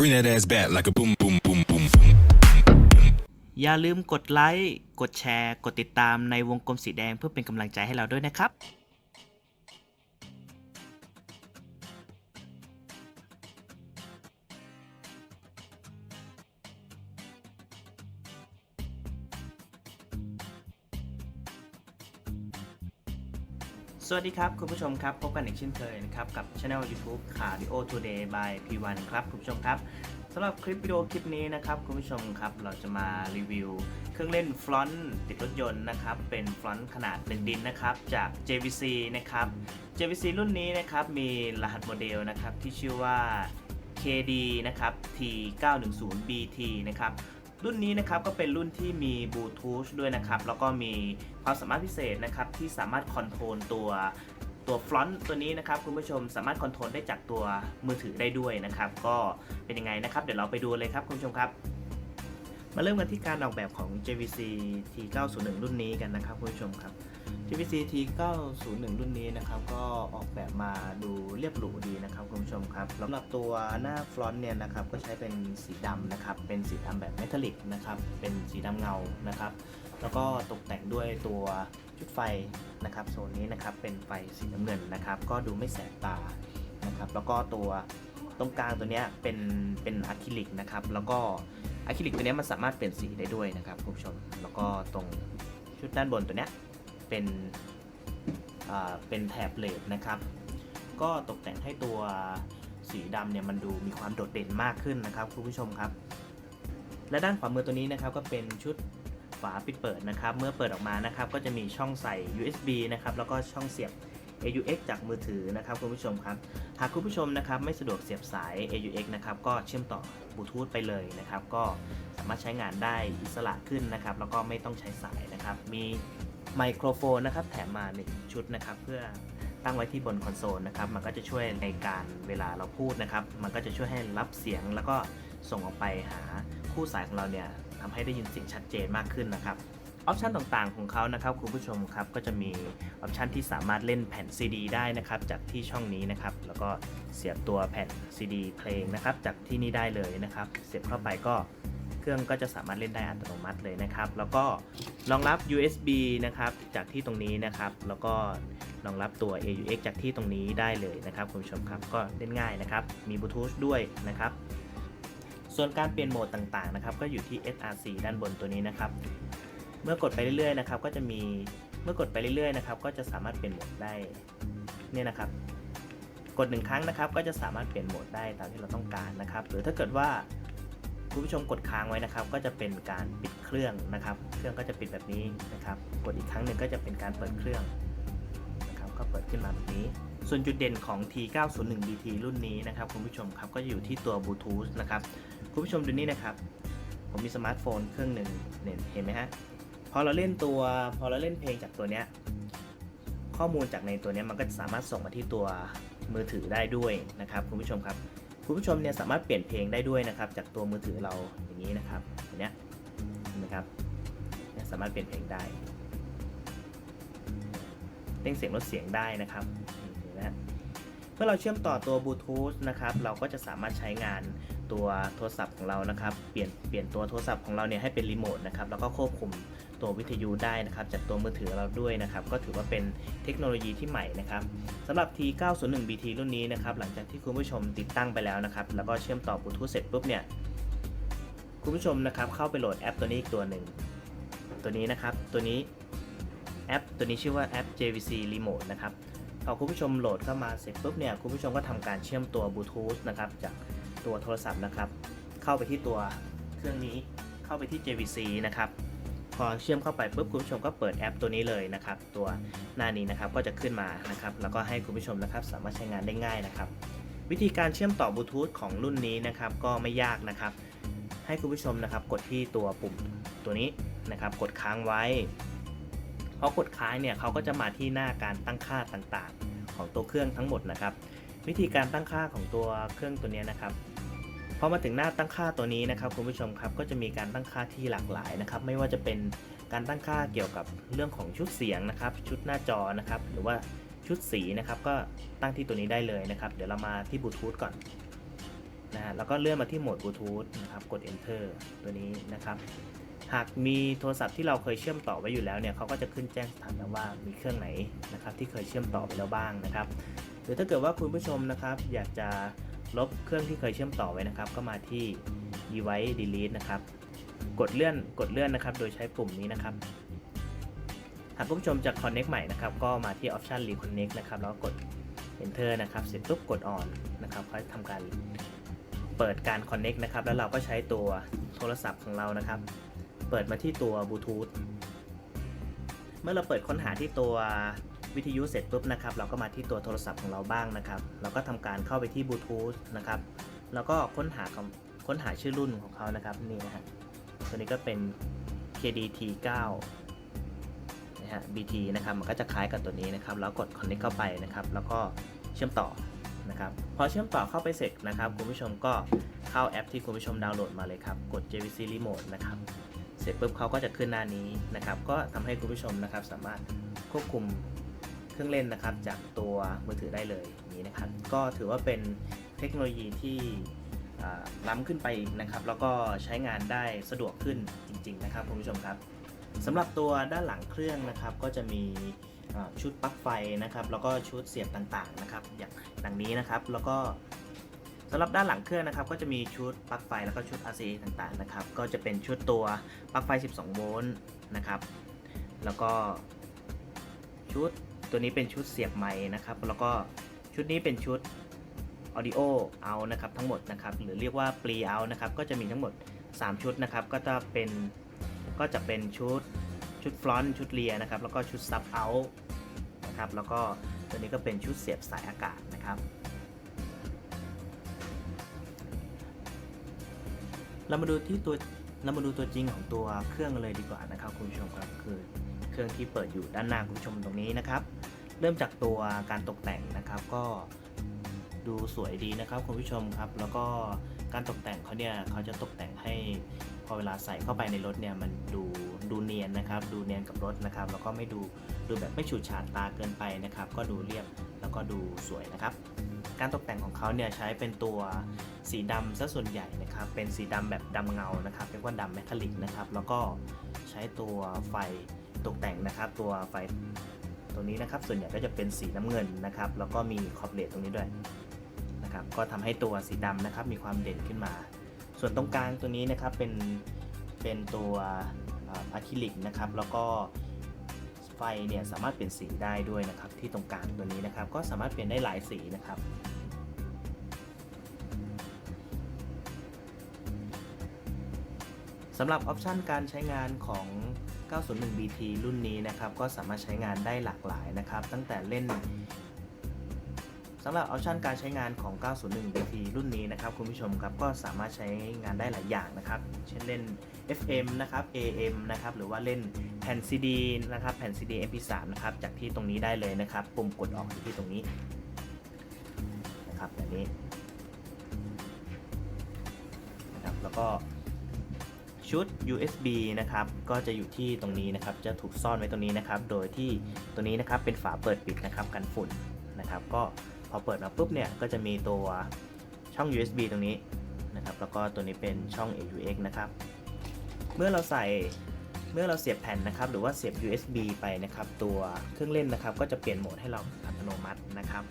Bring that ass back like a boom, boom, boom, boom. อย่าลืมกดไลค์ กดแชร์ กดติดตามในวงกลมสีแดงเพื่อเป็นกำลังใจให้เราด้วยนะครับ สวัสดีครับ คุณผู้ชมครับ พบกันอีกเช่นเคยนะครับ กับช anel YouTube Cardio Today by P1 ครับ คุณผู้ชมครับสำหรับคลิปวิดีโอคลิปนี้นะครับ คุณผู้ชมครับ เราจะมารีวิว เครื่องเล่นฟลอนต์ติดรถยนต์นะครับ เป็นฟลอนต์ขนาด1ดินนะครับ จาก JVC นะครับ JVC รุ่นนี้นะครับ มีรหัสโมเดลนะครับ ที่ชื่อว่า KD นะครับ T910BT นะครับ รุ่นนี้นะครับก็เป็นรุ่นที่มีบลูทูธด้วยนะครับแล้วก็มีความสามารถพิเศษนะครับที่สามารถคอนโทรลตัวตัวฟลอนต์ตัวนี้นะครับคุณผู้ชมสามารถคอนโทรลได้จากตัวมือถือได้ด้วยนะครับ ก็เป็นยังไงนะครับ เดี๋ยวเราไปดูเลยครับคุณผู้ชมครับ มาเริ่มกันที่การออกแบบของ JVC T901 รุ่นนี้กันนะครับคุณผู้ชมครับ JVC T901 รุ่นนี้นะครับก็ออกแบบมาดูเรียบหรูดีนะครับคุณผู้ชมครับสำหรับตัวหน้าฟลอนต์เนี่ยนะครับก็ใช้เป็นสีดำนะครับเป็นสีดำแบบเมทัลลิกนะครับเป็นสีดำเงานะครับแล้วก็ตกแต่งด้วยตัวชุดไฟนะครับโซนนี้นะครับเป็นไฟสีน้ำเงินนะครับก็ดูไม่แสบตานะครับแล้วก็ตัวตรงกลางตัวเนี้ยเป็นเป็นอะคริลิกนะครับแล้วก็อะคริลิกตัวเนี้ยมันสามารถเปลี่ยนสีได้ด้วยนะครับคุณผู้ชมแล้วก็ตรงชุดด้านบนตัวเนี้ย เป็นเป็นแถบเลดนะครับ ก็ตกแต่งให้ตัวสีดำเนี่ยมันดูมีความโดดเด่นมากขึ้นนะครับคุณผู้ชมครับ และด้านขวามือตัวนี้นะครับก็เป็นชุดฝาปิดเปิดนะครับ เมื่อเปิดออกมานะครับ ก็จะมีช่องใส่ USB นะครับ แล้วก็ช่องเสียบ AUX จากมือถือนะครับคุณผู้ชมครับ หากคุณผู้ชมนะครับไม่สะดวกเสียบสาย AUX นะครับก็เชื่อมต่อบลูทูธไปเลยนะครับ ก็สามารถใช้งานได้อิสระขึ้นนะครับ แล้วก็ไม่ต้องใช้สายนะครับ มี ไมโครโฟนนะครับแถมมา 1 ชุดนะครับ เพื่อตั้งไว้ที่บนคอนโซลนะครับ มันก็จะช่วยในการเวลาเราพูดนะครับ มันก็จะช่วยให้รับเสียงแล้วก็ส่งออกไปหาคู่สายของเราเนี่ยทำให้ได้ยินเสียงชัดเจนมากขึ้นนะครับออปชันต่างๆของเขานะครับคุณผู้ชมครับก็จะมีออปชันที่สามารถเล่นแผ่น CD ได้นะครับจากที่ช่องนี้นะครับ แล้วก็เสียบตัวแผ่น CD เพลงนะครับจากที่นี่ได้เลยนะครับ เสียบเข้าไปก็ เครื่องก็จะสามารถเล่นได้อัตโนมัติเลยนะครับ แล้วก็รองรับ USB นะครับจากที่ตรงนี้นะครับ แล้วก็รองรับตัว AUX จากที่ตรงนี้ได้เลยนะครับคุณผู้ชมครับก็เล่นง่ายนะครับ มีบลูทูธด้วยนะครับส่วนการเปลี่ยนโหมดต่างๆนะครับก็อยู่ที่ SRC ด้านบนตัวนี้นะครับ เมื่อกดไปเรื่อยๆนะครับก็จะมีเมื่อกดไปเรื่อยๆนะครับก็จะสามารถเปลี่ยนโหมดได้เนี่ยนะครับ กดหนึ่งครั้งนะครับก็จะสามารถเปลี่ยนโหมดได้ตามที่เราต้องการนะครับ หรือถ้าเกิดว่า คุณผู้ชมกดค้างไว้นะครับ ก็จะเป็นการปิดเครื่องนะครับ เครื่องก็จะปิดแบบนี้นะครับ กดอีกครั้งหนึ่งก็จะเป็นการเปิดเครื่องนะครับก็เปิดขึ้นมาแบบนี้ ส่วนจุดเด่นของ T901BT รุ่นนี้นะครับคุณผู้ชมครับก็อยู่ที่ตัวบลูทูธนะครับคุณผู้ชมดูนี่นะครับ ผมมีสมาร์ทโฟนเครื่องหนึ่งเห็นไหมฮะพอเราเล่นตัวพอเราเล่นเพลงจากตัวเนี้ยข้อมูลจากในตัวนี้มันก็จะสามารถส่งมาที่ตัวมือถือได้ด้วยนะครับคุณผู้ชมครับ คุณผู้ชมเนี่ยสามารถเปลี่ยนเพลงได้ด้วยนะครับ จากตัวมือถือเราอย่างนี้นะครับเนี้ยเห็นไหมครับสามารถเปลี่ยนเพลงได้เร่งเสียงลดเสียงได้นะครับเห็นไหมเมื่อเราเชื่อมต่อตัวบลูทูธนะครับ เราก็จะสามารถใช้งาน ตัวโทรศัพท์ของเรานะครับ เปลี่ยนเปลี่ยนตัวโทรศัพท์ของเราเนี่ยให้เป็นรีโมทนะครับ แล้วก็ควบคุมตัววิทยุได้นะครับ จากตัวมือถือเราด้วยนะครับ ก็ถือว่าเป็นเทคโนโลยีที่ใหม่นะครับสำหรับ T901BT รุ่นนี้นะครับ หลังจากที่คุณผู้ชมติดตั้งไปแล้วนะครับ แล้วก็เชื่อมต่อบลูทูธเสร็จปุ๊บเนี่ย คุณผู้ชมนะครับเข้าไปโหลดแอปตัวนี้อีกตัวหนึ่ง ตัวนี้นะครับ ตัวนี้แอปตัวนี้ชื่อว่าแอป JVC Remote นะครับ พอคุณผู้ชมโหลดเข้ามาเสร็จปุ๊บเนี่ย คุณผู้ชมก็ทำการเชื่อมตัวบลูทูธนะครับจาก ตัวโทรศัพท์นะครับ เข้าไปที่ตัวเครื่องนี้เข้าไปที่ JVC นะครับ พอเชื่อมเข้าไปปุ๊บคุณผู้ชมก็เปิดแอปตัวนี้เลยนะครับ ตัวหน้านี้นะครับก็จะขึ้นมานะครับ แล้วก็ให้คุณผู้ชมนะครับสามารถใช้งานได้ง่ายนะครับ วิธีการเชื่อมต่อบลูทูธของรุ่นนี้นะครับก็ไม่ยากนะครับ ให้คุณผู้ชมนะครับ กดที่ตัวปุ่มตัวนี้นะครับ กดค้างไว้พอกดค้างเนี่ยเขาก็จะมาที่หน้าการตั้งค่าต่างๆ ของตัวเครื่องทั้งหมดนะครับ วิธีการตั้งค่าของตัวเครื่องตัวนี้นะครับ พอมาถึงหน้าตั้งค่าตัวนี้นะครับคุณผู้ชมครับก็จะมีการตั้งค่าที่หลากหลายนะครับไม่ว่าจะเป็นการตั้งค่าเกี่ยวกับเรื่องของชุดเสียงนะครับ ชุดหน้าจอนะครับหรือว่าชุดสีนะครับก็ตั้งที่ตัวนี้ได้เลยนะครับเดี๋ยวเรามาที่บลูทูธก่อนนะฮะแล้วก็เลื่อนมาที่โหมดบลูทูธนะครับกด enter ตัวนี้นะครับหากมีโทรศัพท์ที่เราเคยเชื่อมต่อไว้อยู่แล้วเนี่ยเขาก็จะขึ้นแจ้งสถานะว่ามีเครื่องไหนนะครับที่เคยเชื่อมต่อไปแล้วบ้างนะครับ หรือถ้าเกิดว่าคุณผู้ชมนะครับอยากจะ ลบเครื่องที่เคยเชื่อมต่อไว้นะครับ ก็มาที่ device delete นะครับ กดเลื่อนกดเลื่อนนะครับ โดยใช้ปุ่มนี้นะครับ หากผู้ชมจะ connect ใหม่นะครับ ก็มาที่ option reconnect นะครับ แล้วกด enter นะครับ เสร็จปุ๊บกด on นะครับก็ทำการเปิดการ connect นะครับ แล้วเราก็ใช้ตัวโทรศัพท์ของเรานะครับ เปิดมาที่ตัวบลูทูธเมื่อเราเปิดค้นหาที่ตัว วิทยุเสร็จปุ๊บนะครับเราก็มาที่ตัวโทรศัพท์ของเราบ้างนะครับเราก็ทำการเข้าไปที่บลูทูธนะครับแล้วก็ค้นหาคำค้นหาชื่อรุ่นของเขานะครับนี่นะฮะตัวนี้ก็เป็น KDT 9 นะฮะ BT นะครับมันก็จะคล้ายกับตัวนี้นะครับแล้วกด connect เข้าไปนะครับ แล้วก็เชื่อมต่อนะครับพอเชื่อมต่อเข้าไปเสร็จนะครับคุณผู้ชมก็เข้าแอปที่คุณผู้ชมดาวน์โหลดมาเลยครับ กด JVC Remote นะครับเสร็จปุ๊บเขาก็จะขึ้นหน้านี้นะครับ ก็ทำให้คุณผู้ชมนะครับสามารถควบคุม รื่องเล่นนะครับจากตัวมือถือได้เลยนี้นะครับ ก็ถือว่าเป็นเทคโนโลยีที่ล้ำขึ้นไปอีกนะครับ แล้วก็ใช้งานได้สะดวกขึ้นจริง ๆ นะครับคุณผู้ชมครับสำหรับตัวด้านหลังเครื่องนะครับก็จะมีชุดปลั๊กไฟนะครับ แล้วก็ชุดเสียบต่างๆนะครับ อย่างดังนี้นะครับ แล้วก็สำหรับด้านหลังเครื่องนะครับ ก็จะมีชุดปลั๊กไฟแล้วก็ชุด RCA ต่างๆนะครับ ก็จะเป็นชุดตัวปลั๊กไฟ 12 โวลต์นะครับ แล้วก็ชุด ตัวนี้เป็นชุดเสียบไม้นะครับ แล้วก็ชุดนี้เป็นชุด audio out นะครับทั้งหมดนะครับ หรือเรียกว่า pre out นะครับ ก็จะมีทั้งหมด 3 ชุดนะครับ ก็จะเป็น ก็จะเป็นชุด ชุด front ชุด rear นะครับ แล้วก็ชุด sub out นะครับ แล้วก็ตัวนี้ก็เป็นชุดเสียบสายอากาศนะครับ เรามาดูที่ตัว เรามาดูตัวจริงของตัวเครื่องเลยดีกว่านะครับคุณผู้ชมครับคือ เครื่องที่เปิดอยู่ด้านหน้าคุณผู้ชมตรงนี้นะครับ เริ่มจากตัวการตกแต่งนะครับก็ดูสวยดีนะครับคุณผู้ชมครับ แล้วก็การตกแต่งเขาเนี่ยเขาจะตกแต่งให้พอเวลาใส่เข้าไปในรถเนี่ยมันดูดูเนียนนะครับ ดูเนียนกับรถนะครับ แล้วก็ไม่ดูดูแบบไม่ฉูดฉาดตาเกินไปนะครับ ก็ดูเรียบแล้วก็ดูสวยนะครับ การตกแต่งของเขาเนี่ยใช้เป็นตัวสีดำซะส่วนใหญ่นะครับ เป็นสีดำแบบดำเงานะครับเรียกว่าดำแมทัลลิกนะครับ แล้วก็ใช้ตัวไฟ ตกแต่งนะครับ ตัวไฟตัวนี้นะครับ ส่วนใหญ่ก็จะเป็นสีน้ำเงินนะครับ แล้วก็มีขอบเลดตรงนี้ด้วยนะครับ ก็ทำให้ตัวสีดำนะครับ มีความเด่นขึ้นมา ส่วนตรงกลางตัวนี้นะครับเป็นเป็นตัวอะคริลิกนะครับ แล้วก็ไฟเนี่ยสามารถเปลี่ยนสีได้ด้วยนะครับ ที่ตรงกลางตัวนี้นะครับ ก็สามารถเปลี่ยนได้หลายสีนะครับสำหรับออปชันการใช้งานของ 901 BT รุ่นนี้นะครับก็สามารถใช้งานได้หลากหลายนะครับ ตั้งแต่เล่นสำหรับออปชันการใช้งานของ 901 BT รุ่นนี้นะครับคุณผู้ชมครับก็สามารถใช้งานได้หลายอย่างนะครับ เช่นเล่น FM นะครับ AM นะครับหรือว่าเล่นแผ่น CD นะครับแผ่น CD MP3 นะครับจากที่ตรงนี้ได้เลยนะครับ ปุ่มกดออกที่ตรงนี้นะครับแบบนี้นะครับแล้วก็ ชุด USB นะครับ ก็จะอยู่ที่ตรงนี้นะครับ จะถูกซ่อนไว้ตรงนี้นะครับ โดยที่ตัวนี้นะครับเป็นฝาเปิดปิดนะครับกันฝุ่นนะครับ ก็พอเปิดมาปุ๊บเนี่ยก็จะมีตัวช่อง USB ตรงนี้นะครับ แล้วก็ตัวนี้เป็นช่อง AUX นะครับ เมื่อเราใส่เมื่อเราเสียบแผ่นนะครับ หรือว่าเสียบ USB ไปนะครับ ตัวเครื่องเล่นนะครับ ก็จะเปลี่ยนโหมดให้เราอัตโนมัตินะครับ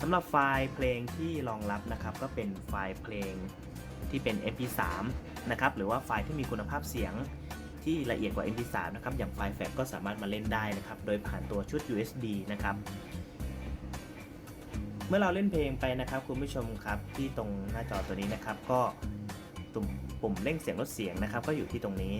สำหรับไฟล์เพลงที่รองรับนะครับ ก็เป็นไฟล์เพลงที่เป็น MP3 นะครับหรือว่าไฟล์ที่มีคุณภาพเสียงที่ละเอียดกว่า MP3 นะครับอย่างไฟล์แฟกก็สามารถมาเล่นได้นะครับโดยผ่านตัวชุด USB นะครับเมื่อเราเล่นเพลงไปนะครับคุณผู้ชมครับที่ตรงหน้าจอตัวนี้นะครับก็ตุ่มปุ่มเร่งเสียงลดเสียงนะครับ ก็อยู่ที่ตรงนี้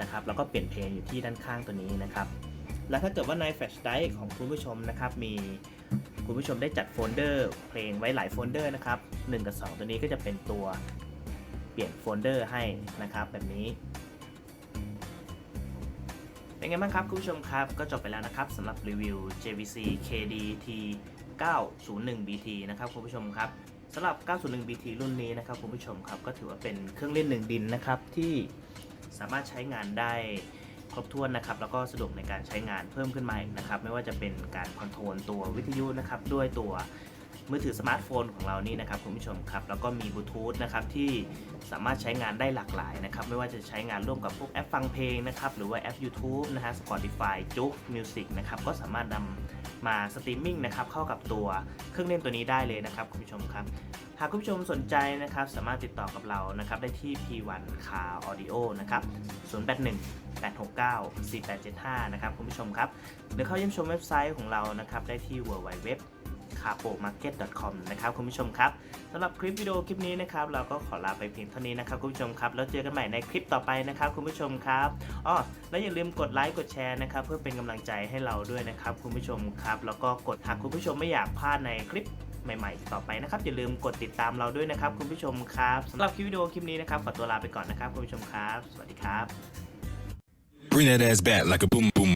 นะครับแล้วก็เปลี่ยนเพลงอยู่ที่ด้านข้างตัวนี้นะครับแล้วถ้าเกิดว่าในแฟลชไดร์ของคุณผู้ชมนะครับมีคุณผู้ชมได้จัดโฟลเดอร์เพลงไว้หลายโฟลเดอร์นะครับ1กับ 2 ตัวนี้ก็จะเป็นตัว ลี่ยนโฟลเดอร์ให้นะครับแบบนี้ เป็นไงบ้างครับคุณผู้ชมครับ ก็จบไปแล้วนะครับสำหรับรีวิว JVC KDT 901 BT นะครับคุณผู้ชมครับสำหรับ 901 BT รุ่นนี้นะครับคุณผู้ชมครับก็ถือว่าเป็นเครื่องเล่นหนึ่งดินนะครับที่สามารถใช้งานได้ครบถ้วนนะครับแล้วก็สะดวกในการใช้งานเพิ่มขึ้นมาอีกนะครับ ไม่ว่าจะเป็นการคอนโทรลตัววิทยุนะครับด้วยตัว มือถือสมาร์ทโฟนของเรานี่นะครับคุณผู้ชมครับแล้วก็มีบลูทูธนะครับที่สามารถใช้งานได้หลากหลายนะครับไม่ว่าจะใช้งานร่วมกับพวกแอปฟังเพลงนะครับหรือว่าแอป YouTube นะฮะ Spotify จุ๊ก Music นะครับก็สามารถนำมาสตรีมมิ่งนะครับเข้ากับตัวเครื่องเล่นตัวนี้ได้เลยนะครับคุณผู้ชมครับหากคุณผู้ชมสนใจนะครับสามารถติดต่อกับเรานะครับได้ที่ P1 Car Audio นะครับ081 869 4875 นะครับคุณผู้ชมครับหรือเข้าเยี่ยมชมเว็บไซต์ของเรานะครับได้ที่ www c a p o m a r k e t com นะครับคุณผู้ชมครับสำหรับคลิปวิดีโอคลิปนี้นะครับเราก็ขอลาไปเพียงเท่านี้นะครับคุณผู้ชมครับแล้วเจอกันใหม่ในคลิปต่อไปนะครับคุณผู้ชมครับอ๋อและอย่าลืมกดไลค์กดแชร์นะครับเพื่อเป็นกำลังใจให้เราด้วยนะครับคุณผู้ชมครับแล้วก็กดหากคุณผู้ชมไม่อยากพลาดในคลิปใหม่ๆ ต่อไปนะครับ อย่าลืมกดติดตามเราด้วยนะครับคุณผู้ชมครับสำหรับคลิปวิดีโอคลิปนี้นะครับขอตัวลาไปก่อนนะครับคุณผู้ชมครับ สวัสดีครับ Bring that ass back like a boom boom